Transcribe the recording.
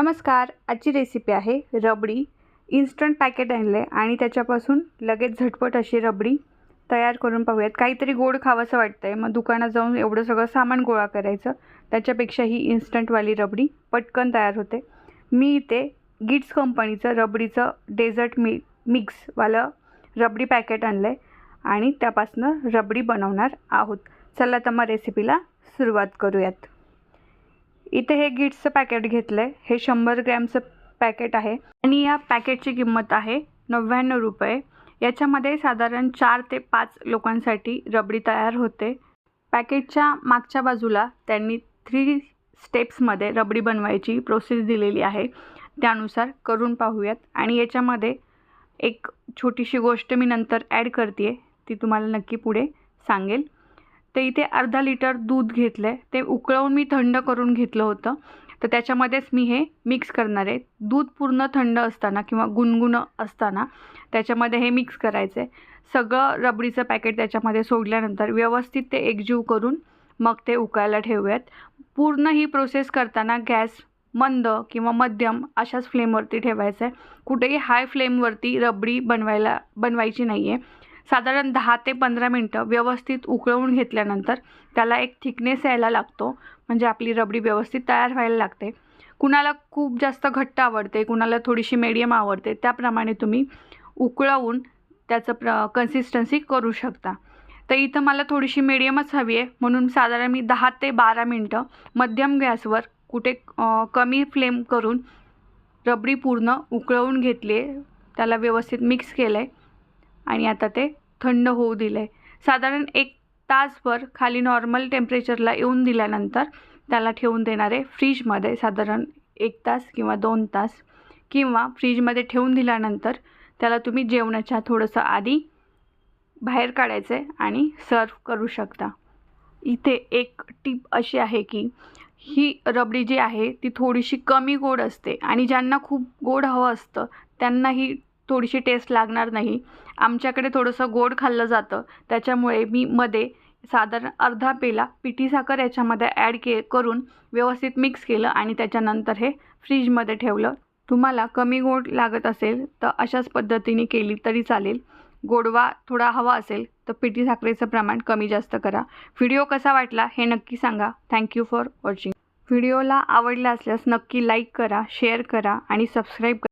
नमस्कार आजची रेसिपी आहे रबडी. इन्स्टंट पॅकेट आणले आणि त्याच्यापासून लगेच झटपट अशी रबडी तयार करून पाहूयात. काहीतरी गोड खावंसं वाटतं आहे मग दुकानात जाऊन एवढं सगळं सामान गोळा करायचं. त्याच्यापेक्षा ही इन्स्टंटवाली रबडी पटकन तयार होते. मी इथे गिट्स कंपनीचं रबडीचं डेझर्ट मी मिक्सवालं रबडी पॅकेट आणलं आहे आणि त्यापासनं रबडी बनवणार आहोत. चला तर मग रेसिपीला सुरुवात करूयात. इथे हे गिट्सचं पॅकेट घेतलं आहे हे शंभर ग्रॅमचं पॅकेट आहे. आणि या पॅकेटची किंमत आहे नव्याण्णव रुपये. याच्यामध्ये साधारण चार ते पाच लोकांसाठी रबडी तयार होते. पॅकेटच्या मागच्या बाजूला त्यांनी थ्री स्टेप्समध्ये रबडी बनवायची प्रोसेस दिलेली आहे. त्यानुसार करून पाहूयात. आणि याच्यामध्ये एक छोटीशी गोष्ट मी नंतर ॲड करते आहे ती तुम्हाला नक्की पुढे सांगेल. तर इथे अर्धा लिटर दूध घेतलं आहे ते उकळवून मी थंड करून घेतलं होतं. तर त्याच्यामध्येच मी हे मिक्स करणार आहे. दूध पूर्ण थंड असताना किंवा गुणगुण असताना त्याच्यामध्ये हे मिक्स करायचं आहे सगळं रबडीचं पॅकेट त्याच्यामध्ये सोडल्यानंतर व्यवस्थित ते एकजीव करून मग ते उकळायला ठेवूयात. पूर्ण ही प्रोसेस करताना गॅस मंद किंवा मध्यम अशाच फ्लेमवरती ठेवायचं आहे कुठेही हाय फ्लेमवरती रबडी बनवायला बनवायची नाही आहे साधारण दहा ते पंधरा मिनटं व्यवस्थित उकळवून घेतल्यानंतर त्याला एक थिकनेस यायला लागतो म्हणजे आपली रबडी व्यवस्थित तयार व्हायला लागते. कुणाला खूप जास्त घट्ट आवडते कुणाला थोडीशी मीडियम आवडते त्याप्रमाणे तुम्ही उकळवून त्याचं प्र कन्सिस्टन्सी करू शकता. तर इथं मला थोडीशी मीडियमच हवी आहे म्हणून साधारण मी दहा ते बारा मिनटं मध्यम गॅसवर कुठे कमी फ्लेम करून रबडी पूर्ण उकळवून घेतली आहे त्याला व्यवस्थित मिक्स केलं आहे आणि आता ते थंड होऊ दिलं आहे साधारण एक तासभर खाली नॉर्मल टेम्परेचरला येऊन दिल्यानंतर त्याला ठेवून देणार आहे फ्रीजमध्ये साधारण एक तास किंवा दोन तास किंवा फ्रीजमध्ये ठेवून दिल्यानंतर त्याला तुम्ही जेवणाच्या थोडंसं आधी बाहेर काढायचं आहे आणि सर्व करू शकता. इथे एक टीप अशी आहे की ही रबडी जी आहे ती थोडीशी कमी गोड असते आणि ज्यांना खूप गोड हवं असतं त्यांना ही थोडीशी टेस्ट लागणार नाही. आमच्याकडे थोडंसं गोड खाल्लं जातं. त्याच्यामुळे मी मध्ये साधारण अर्धा पेला पिठी साखर याच्यामध्ये ॲड के करून व्यवस्थित मिक्स केलं आणि त्याच्यानंतर हे फ्रीजमध्ये ठेवलं. तुम्हाला कमी गोड लागत असेल तर अशाच पद्धतीने केली तरी चालेल. गोडवा थोडा हवा असेल तर पिठी साखरेचं प्रमाण कमी जास्त करा. व्हिडिओ कसा वाटला हे नक्की सांगा. थँक्यू फॉर वॉचिंग व्हिडिओला आवडला असल्यास नक्की लाईक करा शेअर करा आणि सबस्क्राईब करा.